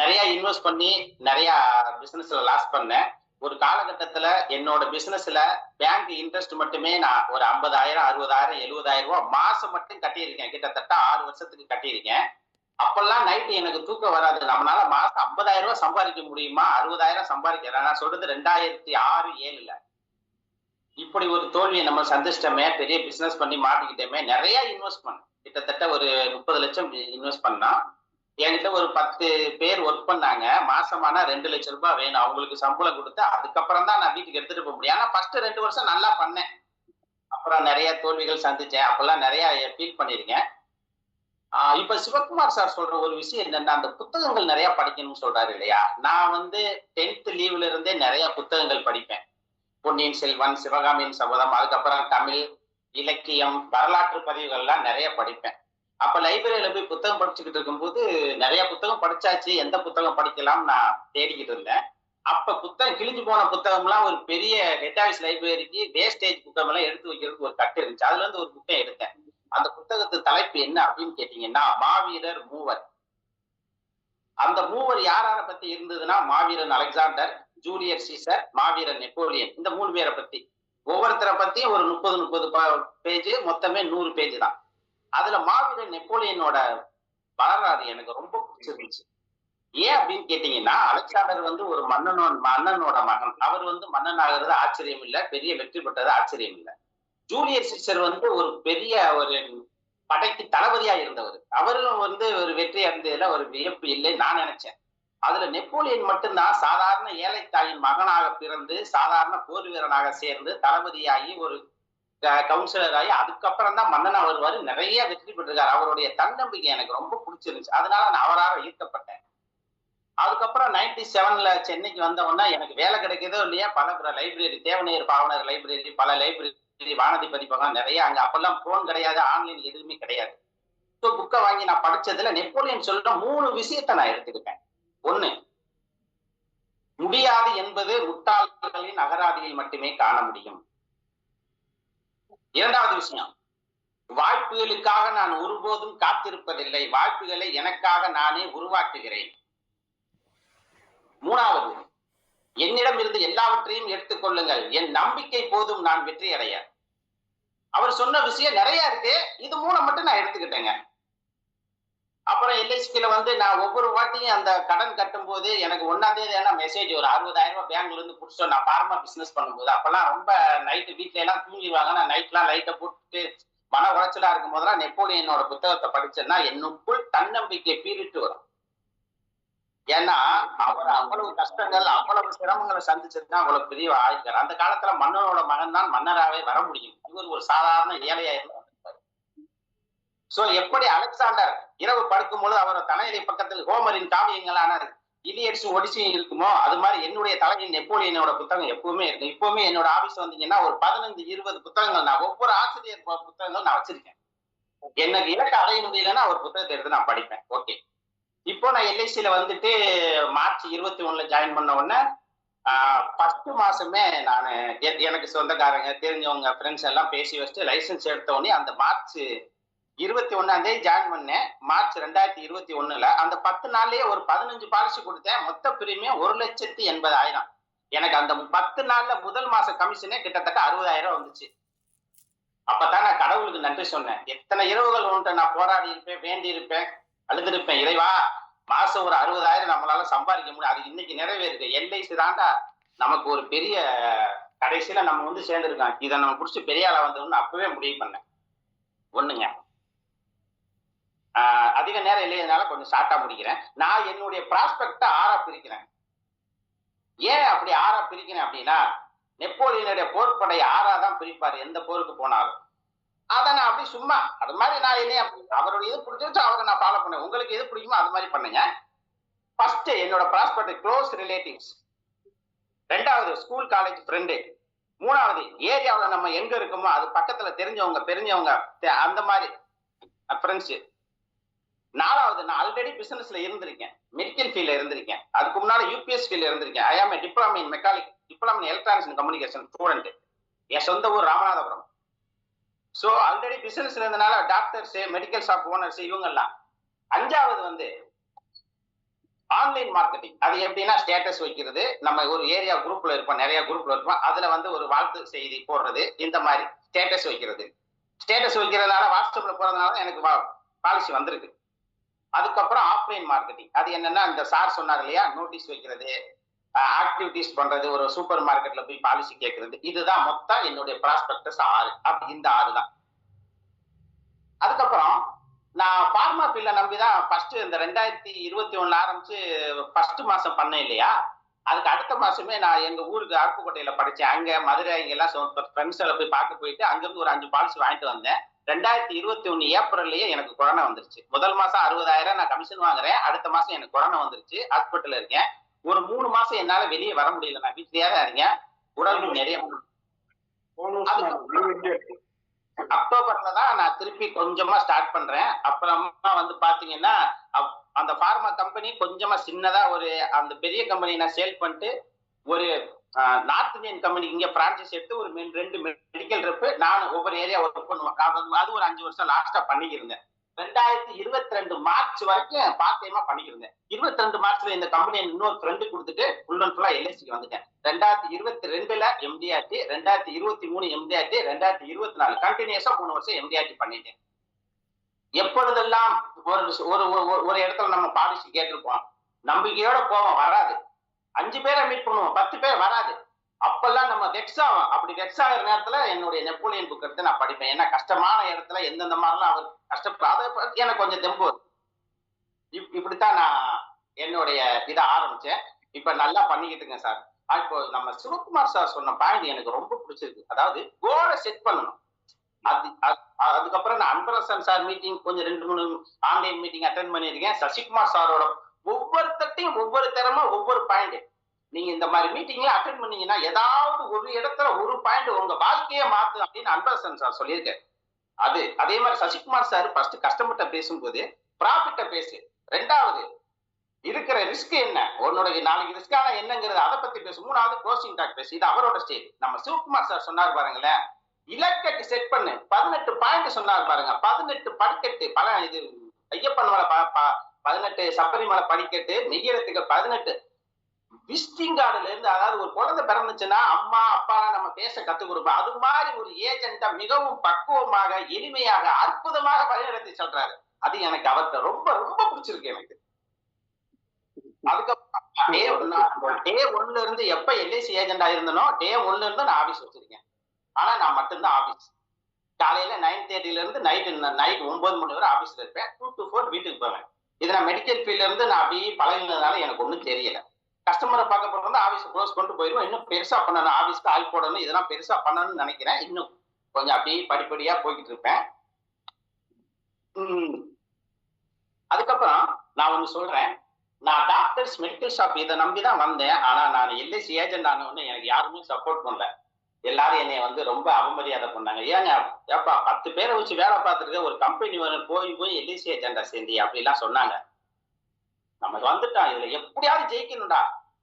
நிறைய இன்வெஸ்ட் பண்ணி நிறைய பிசினஸ்ல லாஸ் பண்ணேன். ஒரு காலகட்டத்துல என்னோட பிசினஸ்ல பேங்க் இன்ட்ரெஸ்ட் மட்டுமே நான் ஒரு ஐம்பதாயிரம் அறுபதாயிரம் எழுபதாயிரம் ரூபாய் மாசம் மட்டும் கட்டியிருக்கேன். கிட்டத்தட்ட ஆறு வருஷத்துக்கு கட்டியிருக்கேன். அப்பெல்லாம் நைட்டு எனக்கு தூக்கம் வராது. நம்மளால மாசம் ஐம்பதாயிரம் ரூபாய் சம்பாதிக்க முடியுமா? அறுபதாயிரம் சம்பாதிக்கிறேன் நான் சொல்றது ரெண்டாயிரத்தி ஆறு ஏழுல. இப்படி ஒரு தோல்வியை நம்ம சந்திச்சிட்டோமே பெரிய பிசினஸ் பண்ணி மாட்டிக்கிட்டோமே நிறைய பண்ண கிட்டத்தட்ட ஒரு முப்பது லட்சம் இன்வெஸ்ட் பண்ணா என்கிட்ட ஒரு பத்து பேர் ஒர்க் பண்ணாங்க. மாசமானா ரெண்டு லட்சம் ரூபாய் வேணும். அவங்களுக்கு சம்பளம் கொடுத்து அதுக்கப்புறம் தான் நான் வீட்டுக்கு எடுத்துட்டு போக முடியும். ஆனா ஃபர்ஸ்ட் ரெண்டு வருஷம் நல்லா பண்ணேன். அப்புறம் நிறைய தோல்விகள் சந்திச்சேன். அப்பெல்லாம் நிறைய ஃபீல் பண்ணியிருக்கேன். இப்ப சிவகுமார் சார் சொல்ற ஒரு விஷயம் என்னன்னா அந்த புத்தகங்கள் நிறைய படிக்கணும்னு சொல்றாரு இல்லையா? நான் வந்து டென்த் லீவ்ல இருந்தே நிறைய புத்தகங்கள் படிப்பேன். பொன்னியின் செல்வன் சிவகாமியின் சபதம் அதுக்கப்புறம் தமிழ் இலக்கியம் வரலாற்று பதிவுகள்லாம் நிறைய படிப்பேன். அப்ப லைப்ரரியில போய் புத்தகம் படிச்சுக்கிட்டு இருக்கும்போது நிறைய புத்தகம் படிச்சாச்சு. எந்த புத்தகம் படிக்கலாம் நான் தேடிக்கிட்டு இருந்தேன். அப்ப புத்தகம் கிழிஞ்சு போன புத்தகம்லாம் ஒரு பெரிய ஹெட் ஆஃபீஸ் லைப்ரரிக்கு வேஸ்டேஜ் புத்தகம் எல்லாம் எடுத்து வைக்கிறதுக்கு ஒரு கட்டு இருந்துச்சு. அதுல இருந்து ஒரு புத்தகம் எடுத்தேன். அந்த புத்தகத்து தலைப்பு என்ன அப்படின்னு கேட்டீங்கன்னா மாவீரர் மூவர். அந்த மூவர் யார் யாரை பத்தி இருந்ததுன்னா மாவீரன் அலெக்சாண்டர் ஜூலியர் சீசர் மாவீரன் நெப்போலியன். இந்த மூணு பேரை பத்தி. ஒவ்வொருத்தரை பத்தியும் ஒரு முப்பது முப்பது பேஜ் மொத்தமே நூறு பேஜ் தான். அதுல மாவீரர் நெப்போலியனோட வரலாறு எனக்கு ரொம்ப பிடிச்சிருந்துச்சு. ஏன் அப்படின்னு கேட்டீங்கன்னா அலெக்சாண்டர் வந்து ஒரு மன்னனோட மன்னனோட மகன். அவர் வந்து மன்னன் ஆகிறது ஆச்சரியம் இல்ல பெரிய வெற்றி பெற்றது ஆச்சரியம் இல்ல. ஜூலியர் சிஸ்டர் வந்து ஒரு பெரிய ஒரு படைக்கு தளபதியா இருந்தவர். அவரும் வந்து ஒரு வெற்றி அடைந்ததுல ஒரு வியப்பு இல்லை நான் நினைச்சேன். அதுல நெப்போலியன் மட்டும்தான் சாதாரண ஏழை தாயின் மகனாக பிறந்து சாதாரண போர் வீரனாக சேர்ந்து தளபதியாகி ஒரு கவுன்சிலர் ஆகி அதுக்கப்புறம் தான் மன்னனா வருவாரு. நிறைய வெற்றி பெற்றிருக்காரு. அவருடைய தன்னம்பிக்கை எனக்கு ரொம்ப பிடிச்சிருந்துச்சு. அதனால நான் அவராக ஈர்க்கப்பட்டேன். அதுக்கப்புறம் நைன்டி செவன்ல சென்னைக்கு வந்த உடனே எனக்கு வேலை கிடைக்கிறதோ இல்லையா பல லைப்ரரி தேவநேர் பாவனர் லைப்ரரி பல லைப்ரரி வானதி பதிப்பகம் நிறைய அங்க அப்பெல்லாம் போன் கிடையாது ஆன்லைன் எதுவுமே கிடையாது. ஸோ புக்கை வாங்கி நான் படிச்சதுல நெப்போலியன் சொல்ற மூணு விஷயத்த நான் எடுத்துக்கிட்டேன். ஒண்ணு முடியாது என்பது முட்டாள்களின் அகராதியில் மட்டுமே காண முடியும். இரண்டாவது விஷயம். வாய்ப்புகளுக்காக நான் ஒருபோதும் காத்திருப்பதில்லை. வாய்ப்புகளை எனக்காக நானே உருவாக்குகிறேன். மூணாவது என்னிடம் இருந்து எல்லாவற்றையும் எடுத்துக்கொள்ளுங்கள் என் நம்பிக்கை போதும் நான் வெற்றி அடைய அவர் சொன்ன விஷயம் நிறைய இருக்கு. இது மூலம் மட்டும் நான் எடுத்துக்கிட்டேங்க. அப்புறம் எல்ஐசில வந்து நான் ஒவ்வொரு வாட்டியும் அந்த கடன் கட்டும் போது எனக்கு ஒன்னாம் தேதி என்ன மெசேஜ் ஒரு அறுபதாயிரம் ரூபாய் பேங்க்ல இருந்து பிடிச்சோம் நான் பாரமா பிசினஸ் பண்ணும்போது அப்பெல்லாம் ரொம்ப நைட்டு வீட்ல எல்லாம் தூங்கிடுவாங்க நான் நைட்லாம் லைட்டை போட்டு மன உளைச்சலா இருக்கும் போதெல்லாம் நெப்போலியனோட புத்தகத்தை படிச்சேன்னா என்னுக்குள் தன்னம்பிக்கை பீரிட்டு வரும். ஏன்னா அவர் அவ்வளவு கஷ்டங்கள் அவ்வளவு சிரமங்களை சந்திச்சதுதான் அவ்வளவு பெரிய ஆயிருக்காரு அந்த காலத்துல மன்னனோட மகன் தான் மன்னராகவே வர முடியும். இவர் ஒரு சாதாரண ஏழையா இருந்தார் சோ எப்படி அலெக்சாண்டர் இரவு படுக்கும்போது அவர் தலையணை பக்கத்தில் ஹோமரின் காவியங்களான இலியட்ஸ் ஒடிசி இருக்குமோ அது மாதிரி என்னுடைய தலையின் நெப்போலியனோட புத்தகம் எப்பவுமே இருக்கு. இப்பவுமே என்னோட ஆபீஸ் வந்தீங்கன்னா ஒரு பதினஞ்சு இருபது புத்தகங்கள் நான் ஒவ்வொரு ஆசிரியர் புத்தகங்கள் நான் வச்சிருக்கேன். எனக்கு இலக்கு அடைய முடியலன்னா ஒரு புத்தகத்தை எடுத்து நான் படிப்பேன். ஓகே இப்போ நான் எல்ஐசியில வந்துட்டு மார்ச் இருபத்தி ஒண்ணுல ஜாயின் பண்ண உடனே ஃபர்ஸ்ட் மாசமே நான் எனக்கு சொந்தக்காரங்க தெரிஞ்சவங்க ஃப்ரெண்ட்ஸ் எல்லாம் பேசி வச்சுட்டு லைசன்ஸ் எடுத்த உடனே அந்த மார்ச் இருபத்தி ஒன்னாம் தேதி ஜாயின் பண்ணேன் மார்ச் ரெண்டாயிரத்தி இருபத்தி ஒண்ணுல. அந்த பத்து நாள்லயே ஒரு பதினஞ்சு பாலிசி கொடுத்தேன். மொத்த பிரீமியம் ஒரு லட்சத்தி எண்பதாயிரம். எனக்கு அந்த பத்து நாள்ல முதல் மாச கமிஷனே கிட்டத்தட்ட அறுபதாயிரம் வந்துச்சு. அப்பதான் நான் கடவுளுக்கு நன்றி சொன்னேன். எத்தனை இரவுகள் உன்ட்ட நான் போராடி இருப்பேன் வேண்டி இருப்பேன் அழுதுருப்பேன் இறைவா மாசம் ஒரு அறுபதாயிரம் நம்மளால சம்பாதிக்க முடியும். அது இன்னைக்கு நிறைவேறுது. எல்ஐசி தாண்டா நமக்கு ஒரு பெரிய கடைசியில நம்ம வந்து சேர்ந்துருக்கோம் இதை நம்ம பிடிச்சி பெரிய ஆளா வந்தோம்னு அப்பவே முடிவு பண்ணேன். ஒண்ணுங்க. அதிக நேரம் இல்லையதுனால கொஞ்சம் ஷார்ட்டா முடிக்கிறேன். நான் என்னுடைய ப்ராஸ்பெக்ட ஆறா பிரிக்கிறேன். ஏன் அப்படி ஆறா பிரிக்கிறேன் அப்படின்னா நெப்போலியனுடைய போர்ப்படை ஆறா தான் பிரிப்பாரு எந்த போருக்கு போனாலும். அதை நான் அப்படி சும்மா அது மாதிரி நான் என்ன அவருடைய இது பிடிச்சிருச்சு அவரை நான் ஃபாலோ பண்ணேன். உங்களுக்கு எது பிடிக்குமோ அது மாதிரி பண்ணுங்க. ஃபர்ஸ்ட் என்னோட ப்ராஸ்பெக்ட் க்ளோஸ் ரிலேட்டிவ்ஸ் ரெண்டாவது ஸ்கூல் காலேஜ் ஃப்ரெண்டு மூணாவது ஏரியாவில் நம்ம எங்க இருக்கோமோ அது பக்கத்துல தெரிஞ்சவங்க தெரிஞ்சவங்க அந்த மாதிரி ஃப்ரெண்ட்ஸு நாலாவது நான் ஆல்ரெடி பிசினஸ்ல இருந்திருக்கேன். மெடிக்கல் ஃபீல்ட்ல இருந்திருக்கேன். அதுக்கு முன்னால யூபிஎஸ் ஃபீல்ட்ல இருந்திருக்கேன். I am diploma in mechanic diploma in electronics communication student என் சொந்த ஊர் ராமநாதபுரம். ஸோ ஆல்ரெடி பிசினஸ் இருந்தனால டாக்டர்ஸ் மெடிக்கல் ஷாப் ஓனர்ஸ் இவங்கெல்லாம். அஞ்சாவது வந்து ஆன்லைன் மார்க்கெட்டிங் அது எப்படின்னா ஸ்டேட்டஸ் வைக்கிறது. நம்ம ஒரு ஏரியா குரூப்ல இருப்போம். நிறைய குரூப்ல இருப்போம். அதுல வந்து ஒரு வாழ்த்து செய்தி போடுறது. இந்த மாதிரி ஸ்டேட்டஸ் வைக்கிறது. ஸ்டேட்டஸ் வைக்கிறதுனால வாட்ஸ்அப்ல போறதுனால எனக்கு பாலிசி வந்திருக்கு. அதுக்கப்புறம் ஆஃப்லைன் மார்க்கெட்டிங் அது என்னன்னா இந்த சார் சொன்னார் இல்லையா நோட்டீஸ் வைக்கிறது ஆக்டிவிட்டிஸ் பண்றது ஒரு சூப்பர் மார்க்கெட்ல போய் பாலிசி கேட்கறது. இதுதான் மொத்தம் என்னுடைய ப்ராஸ்பெக்டஸ் ஆறு. அப்படி இந்த ஆறு தான். அதுக்கப்புறம் நான் ஃபார்மா பில்லை நம்பி தான் ஃபர்ஸ்ட் இந்த ரெண்டாயிரத்தி இருபத்தி ஒண்ணுல ஆரம்பிச்சு ஃபர்ஸ்ட் மாசம் பண்ணேன் இல்லையா? அதுக்கு அடுத்த மாசமே நான் எங்க ஊருக்கு அருப்புக்கோட்டையில படிச்சேன். அங்க மதுரை இங்க எல்லாம் ஃப்ரெண்ட்ஸ் எல்லாம் போய் பார்க்க போயிட்டு அங்கிருந்து ஒரு அஞ்சு பாலிசி வாங்கிட்டு வந்தேன். ரெண்டாயிரத்தி இருபத்தி ஒண்ணு ஏப்ரல்லயே எனக்கு கொரோனா வந்துருச்சு. முதல் மாசம் அறுபதாயிரம் நான் கமிஷன் வாங்குறேன். அடுத்த மாசம் எனக்கு கொரோனா வந்துருச்சு. ஹாஸ்பிட்டல்ல இருக்கேன். ஒரு மூணு மாசம் என்னால வெளியே வர முடியல. நான் வீட்லயே தான் இருக்கேன். உடல் நிறைய அக்டோபர்ல தான் நான் திருப்பி கொஞ்சமா ஸ்டார்ட் பண்றேன். அப்புறமா வந்து பாத்தீங்கன்னா அந்த பார்மா கம்பெனி கொஞ்சமா சின்னதா ஒரு அந்த பெரிய கம்பெனி நான் சேல் பண்ணிட்டு ஒரு நார்த் இந்தியன் கம்பெனி இங்க பிரான்சைஸ் எடுத்து ஒரு ரெண்டு மெடிக்கல் ரெப்பு நான் ஒவ்வொரு ஏரியா ஒர்க் பண்ணுவேன். அது ஒரு அஞ்சு வருஷம் லாஸ்டா பண்ணிக்கிருந்தேன். ரெண்டாயிரத்தி இருபத்தி ரெண்டு மார்ச் வரைக்கும் பார்ட் டைமா பண்ணிக்கிருந்தேன். இருபத்தி ரெண்டு மார்ச்ல இந்த கம்பெனி இன்னொரு ஃப்ரெண்டு கொடுத்துட்டு ஃபுல் அண்ட் ஃபுல்லா எல்ஐசிக்கு வந்துட்டேன். ரெண்டாயிரத்தி இருபத்தி ரெண்டுல எம்டிஆர்டி ரெண்டாயிரத்தி இருபத்தி மூணு எம்டிஆர்டி ரெண்டாயிரத்தி இருபத்தி நாலு கண்டினியூஸா மூணு வருஷம் எம்டிஆர்டி பண்ணிட்டேன். எப்பொழுதெல்லாம் ஒரு ஒரு ஒரு- ஒரு இடத்துல நம்ம பாலிசி கேட்டிருப்போம் நம்பிக்கையோட போவோம் வராது. அஞ்சு பேரை மீட் பண்ணுவோம். பத்து பேர் வராது. அப்பெல்லாம் நம்ம வெக்ஸ் ஆகும் அப்படி வெக்ஸ் ஆகிற நேரத்துல என்னுடைய நெப்போலியன் புக் எடுத்து நான் படிப்பேன். ஏன்னா கஷ்டமான இடத்துல எந்தெந்த மாதிரிலாம் அவர் கஷ்டப்படாத எனக்கு கொஞ்சம் தெம்பு இப்- இப்படித்தான் நான் என்னுடைய இதை ஆரம்பிச்சேன். இப்ப நல்லா பண்ணிக்கிட்டுங்க சார். இப்போ நம்ம சிவகுமார் சார் சொன்ன பாயிண்ட் எனக்கு ரொம்ப பிடிச்சிருக்கு. அதாவது கோலை செட் பண்ணணும். அது அது- அதுக்கப்புறம் நான் அன்பரசன் சார் மீட்டிங் கொஞ்சம் ரெண்டு மூணு ஆன்லைன் மீட்டிங் அட்டன் பண்ணியிருக்கேன். சசிகுமார் சாரோட ஒவ்வொருத்தட்டையும் ஒவ்வொரு தரமா ஒவ்வொரு பாயிண்ட் நீங்க இந்த மாதிரி மீட்டிங்ல அட்டன் பண்ணீங்கன்னா ஏதாவது ஒரு இடத்துல ஒரு பாயிண்ட் உங்க வாழ்க்கையே மாத்து அப்படின்னு அன்பரசன் சார் சொல்லியிருக்காரு. அது அதே மாதிரி சசிகுமார் சார் ஃபர்ஸ்ட் கஸ்டமர்கிட்ட பேசும்போது ப்ராஃபிட்ட பேசு. ரெண்டாவது இருக்கிற ரிஸ்க் என்ன? உன்னோட நாளைக்கு ரிஸ்கான என்னங்கிறது அதை பத்தி பேசு. மூணாவது க்ளோசிங் டாக் பேசு. இது அவரோட ஸ்டேஜ் நம்ம சிவகுமார் சார் சொன்னார் பாருங்களேன் இலக்கை செட் பண்ணு. பதினெட்டு பாயிண்ட் சொன்னார் பாருங்க. பதினெட்டு படிக்கட்டு பல இது ஐயப்பன் மலை பதினெட்டு சபரிமலை படிக்கட்டு மெய்யறதுக்கு பதினெட்டு. விசிட்டிங் கார்டுல இருந்து அதாவது ஒரு குழந்தை பிறந்துச்சுன்னா அம்மா அப்பா நம்ம பேச கத்துக் கொடுப்போம். அது மாதிரி ஒரு ஏஜென்ட்டா மிகவும் பக்குவமாக எளிமையாக அற்புதமாக வழிநடத்தி சொல்றாரு. அது எனக்கு அவர்கிட்ட ரொம்ப ரொம்ப பிடிச்சிருக்கு எனக்கு. அதுக்கப்புறம் டே டே ஒன்ல இருந்து எப்ப எல்ஐசி ஏஜென்டா இருந்தனோ டே ஒன்ல இருந்து நான் ஆபீஸ் வச்சிருக்கேன். ஆனா நான் மட்டும்தான் ஆபீஸ் காலையில நைன் தேர்ட்டில இருந்து நைட் நைட் ஒன்பது மணி வரை ஆபீஸ்ல இருப்பேன். டூ டு ஃபோர் வீட்டுக்கு போவேன். இது நான் மெடிக்கல் ஃபீல்ட்ல இருந்து நான் அப்படியே பழகினதுனால எனக்கு ஒன்றும் தெரியல. கஸ்டமரை பார்க்க போறது ஆஃபீஸ் க்ளோஸ் கொண்டு போயிடுவோம் இன்னும் பெருசா பண்ணணும். ஆஃபீஸ்க்கு ஆள் போடணும். இதெல்லாம் பெருசா பண்ணணும்னு நினைக்கிறேன். இன்னும் கொஞ்சம் அப்படியே படிப்படியா போய்கிட்டு இருப்பேன். உம். அதுக்கப்புறம் நான் ஒன்று சொல்றேன். நான் டாக்டர்ஸ் மெடிக்கல் ஷாப் இதை நம்பி தான் வந்தேன். ஆனா நான் எல்ஐசி ஏஜென்ட் ஆனவொன்னு எனக்கு யாருமே சப்போர்ட் பண்ணல. எல்லாரும் என்னை வந்து ரொம்ப அவமரியாதை பண்ணாங்க. ஏங்க ஏப்பா பத்து பேரை வச்சு வேலை பார்த்துருக்க ஒரு கம்பெனி போய் போய் எல்ஐசி ஏஜெண்டா சேர்ந்தி அப்படிலாம் சொன்னாங்க. நம்ம வந்துட்டான் இதுல எப்படியாவது ஜெயிக்கணும்டா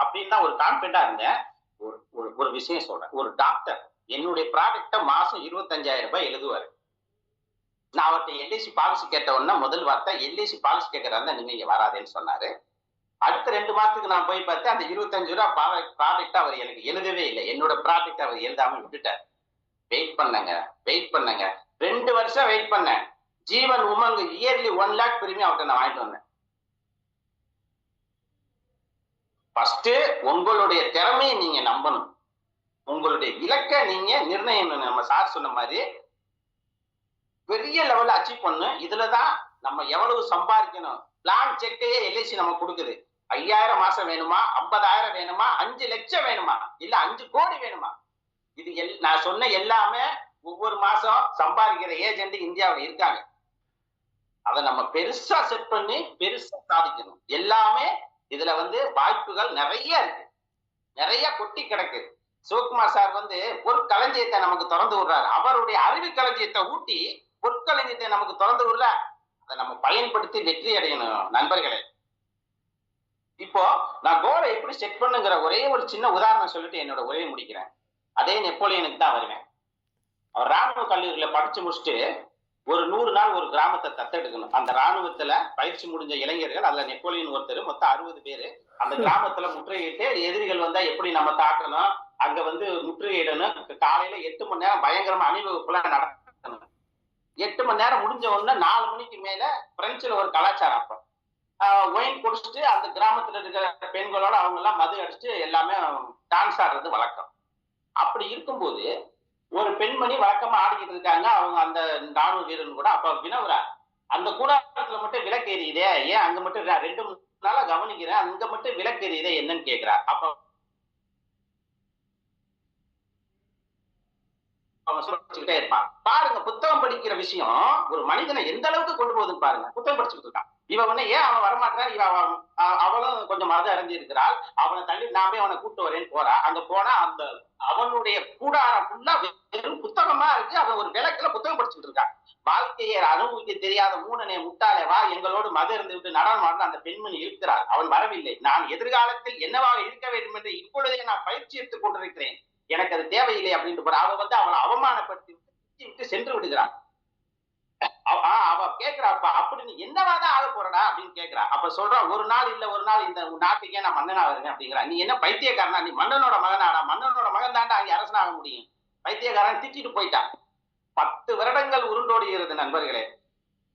அப்படின்னு தான் ஒரு கான்பிடண்டா இருந்தேன். ஒரு ஒரு- ஒரு விஷயம் சொல்றேன். ஒரு டாக்டர் என்னுடைய ப்ராடக்ட மாசம் இருபத்தஞ்சாயிரம் ரூபாய் எழுதுவாரு. நான் அவர்கிட்ட எல்ஐசி பாலிசி கேட்ட உடனே முதல் வார்த்தை எல்ஐசி பாலிசி கேட்கறாருந்தா நீங்க இங்க வராதேன்னு சொன்னாரு. அடுத்த ரெண்டு மாசத்துக்கு நான் போய் பார்த்தேன் அந்த இருபத்தஞ்சு ரூபா ப்ராடக்ட் அவர் எனக்கு எழுதவே இல்லை. என்னோட ப்ராடக்ட் அவர் எழுதாம விட்டுட்டார். வெயிட் பண்ணங்க வெயிட் பண்ணங்க. ரெண்டு வருஷம் வெயிட் பண்ணேன். Jeevan Umang yearly one lakh premium அவர்கிட்ட நான் வாங்கிட்டு வந்தேன். ஃபர்ஸ்ட் உங்களுடைய திறமையை நீங்க நம்பணும். உங்களுடைய இலக்கை நீங்க நிர்ணயம் நம்ம சார் சொன்ன மாதிரி பெரிய லெவல்ல அச்சீவ் பண்ணணும். இதுலதான் நம்ம எவ்வளவு சம்பாதிக்கணும். பிளான் செக்கையே எல்ஐசி நம்ம கொடுக்குது. ஐயாயிரம் மாசம் வேணுமா? ஐம்பதாயிரம் வேணுமா? அஞ்சு லட்சம் வேணுமா? இல்ல அஞ்சு கோடி வேணுமா? இது எல் நான் சொன்ன எல்லாமே ஒவ்வொரு மாசம் சம்பாதிக்கிற ஏஜென்ட் இந்தியாவில் இருக்காங்க. அதை நம்ம பெருசா செட் பண்ணி பெருசா சாதிக்கணும். எல்லாமே இதுல வந்து வாய்ப்புகள் நிறைய இருக்கு. நிறைய கொட்டி கிடக்கு. சிவகுமார் சார் வந்து பொற்களஞ்சியத்தை நமக்கு திறந்து விடுறாரு. அவருடைய அறிவு களஞ்சியத்தை ஊட்டி பொற்களஞ்சியத்தை நமக்கு திறந்து விடுறார் அதை நம்ம பயன்படுத்தி வெற்றி அடையணும் நண்பர்களே. இப்போ நான் கோலை எப்படி செட் பண்ணுங்கிற ஒரே ஒரு சின்ன உதாரணம் சொல்லிட்டு என்னோட உரையை முடிக்கிறேன். அதே நெப்போலியனுக்கு தான் வருவேன். அவர் ராணுவ கல்லூரியில படிச்சு முடிச்சுட்டு ஒரு நூறு நாள் ஒரு கிராமத்தை தத்தெடுக்கணும். அந்த ராணுவத்துல பயிற்சி முடிஞ்ச இளைஞர்கள் அதுல நெப்போலியன் ஒருத்தர் மொத்தம் அறுபது பேரு அந்த கிராமத்துல முற்றுகையிட்டு எதிரிகள் வந்தா எப்படி நம்ம தாக்கணும் அங்க வந்து முற்றுகையிடணும் காலையில எட்டு மணி நேரம் பயங்கரமா அணிவகுப்புல நடத்தணும். எட்டு மணி நேரம் முடிஞ்ச உடனே நாலு மணிக்கு மேல பிரெஞ்சுல ஒரு கலாச்சாரம் அப்ப. ஒயின் குடிச்சிட்டு அந்த கிராமத்துல இருக்கிற பெண்களோட அவங்க எல்லாம் மது அடிச்சுட்டு எல்லாமே டான்ஸ் ஆடுறது வழக்கம். அப்படி இருக்கும்போது ஒரு பெண்மணி வழக்கமா ஆடிக்கிட்டு இருக்காங்க. அவங்க அந்த ராணுவ வீரன் கூட அப்ப வினவுறார் அந்த கூடாரத்துல மட்டும் விளக்கு எரியுதே ஏன் அங்க மட்டும் ரெண்டு மூணு நாளா கவனிக்கிறேன் அங்க மட்டும் விளக்கு எரியுதே என்னன்னு கேக்குறார் அப்ப இருப்பான். பாருங்க புத்தகம் படிக்கிற விஷயம் ஒரு மனிதனை எந்த அளவுக்கு கொண்டு போகுதுன்னு பாருங்க. புத்தகம் படிச்சுட்டு இருக்கான். இவன் உடனே ஏன் அவன் வரமாட்டான் இவன் அவன் அவளும் கொஞ்சம் மரத அடைஞ்சு இருக்கிறாள். அவனை தள்ளி நான் போய் அவனை கூட்டு வரேன்னு போறா. அங்க போனா அந்த அவனுடைய கூடாரம் ஃபுல்லா வெறும் புத்தகமா இருக்கு. அவன் ஒரு விளக்குல புத்தகம் படிச்சுட்டு இருக்கான் வாழ்க்கையை அனுபவிக்க தெரியாத மூடனே முட்டாளே வா எங்களோடு மது இருந்து விட்டு நடனம் அந்த பெண்மணி இருக்கிறார் அவன் வரவில்லை. நான் எதிர்காலத்தில் என்னவாக இருக்க வேண்டும் என்று இப்பொழுதே நான் பயிற்சி எடுத்துக் கொண்டிருக்கிறேன். எனக்கு அது தேவையில்லை அப்படின்னு போற. அவன் வந்து அவளை அவமானப்படுத்தி விட்டு விட்டு சென்று விடுகிறான் அவ- கேக்குறா அப்ப கேக்குறாப்பா அப்படி நீ என்னவாதான் ஆக போறடா அப்படின்னு கேக்குறா. அப்ப சொல்றா ஒரு நாள் இல்ல ஒரு நாள் இந்த நாட்டுக்கே நான் மன்னனா வருவேன் அப்படிங்கிறா. நீ என்ன பைத்தியக்காரனா? நீ மன்னனோட மகனாடா? மன்னனோட மகன் தாண்டா அங்கே அரசனாக முடியும். பைத்தியக்காரன் திட்டிட்டு போயிட்டான் பத்து வருடங்கள் உருண்டோடுகிறது நண்பர்களே.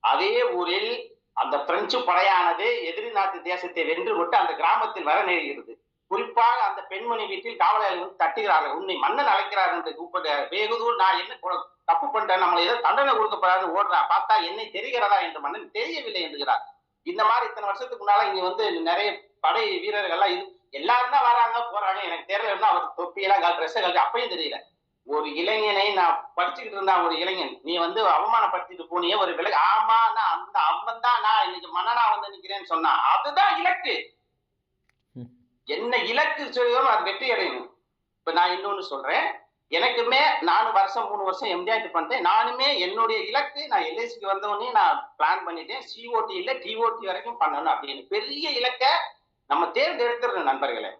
அதே ஊரில் அந்த பிரெஞ்சு படையானது எதிரி நாட்டு தேசத்தை வென்று விட்டு அந்த கிராமத்தில் வர நேருகிறது குறிப்பாக அந்த பெண்மணி வீட்டில் காவலாளர்கள் வந்து தட்டுகிறார்கள். உன்னை மன்னன் அழைக்கிறார் என்று கூப்பிட்டு வேகுதூர் நான் என்ன தப்பு பண்ணிட்டேன் நம்மளை ஏதோ தண்டனை கொடுக்கப்படாது ஓடுறா பார்த்தா என்னை தெரிகிறதா என்று மன்னன் தெரியவில்லை என்கிறார். இந்த மாதிரி இத்தனை வருஷத்துக்கு முன்னால இங்க வந்து நிறைய படை வீரர்கள்லாம் இது எல்லாரும் தான் வராங்க போறாங்க. எனக்கு தெரியலன்னா அவர் தொப்பியெல்லாம் கல் ட்ரெஸ் கழட்டி அப்பயும் தெரியல. ஒரு இளைஞனை நான் படிச்சுக்கிட்டு இருந்தான் ஒரு இளைஞன் நீ வந்து அவமானப்படுத்திட்டு போனியே ஒரு விலை ஆமா நான் அந்த அவன் தான். நான் இன்னைக்கு மன்னனா வந்து நிக்கிறேன்னு சொன்னான் அதுதான் இலக்கு. என்ன இலக்கு சொல்லியோ அது வெற்றி அடையணும் இப்ப நான் இன்னொன்னு சொல்றேன். எனக்குமே நாலு வருஷம் மூணு வருஷம் எம்டிஆர்டி பண்ணிட்டேன். நானுமே என்னுடைய இலக்கு நான் எல்ஐசிக்கு வந்தவொடனே நான் பிளான் பண்ணிட்டேன். சிஓடி இல்ல டிஓடி வரைக்கும் பண்ணணும் அப்படின்னு. பெரிய இலக்கை நம்ம தேர்ந்தெடுத்துடணும் நண்பர்களே.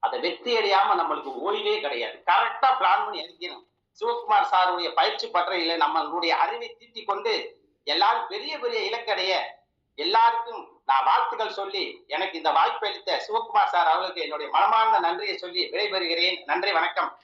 அதை வெற்றி அடையாம நம்மளுக்கு ஓய்வே கிடையாது. கரெக்டா பிளான் பண்ணி எழுதிக்கணும் சிவகுமார் சாருடைய பயிற்சி பற்றையில நம்மளுடைய அறிவை தீட்டிக் கொண்டு எல்லாரும் பெரிய பெரிய இலக்கடைய எல்லாருக்கும் நான் வாழ்த்துக்கள் சொல்லி எனக்கு இந்த வாய்ப்பு அளித்த சிவகுமார் சார் அவர்களுக்கு என்னுடைய மனமார்ந்த நன்றியை சொல்லி விடைபெறுகிறேன். நன்றி வணக்கம்.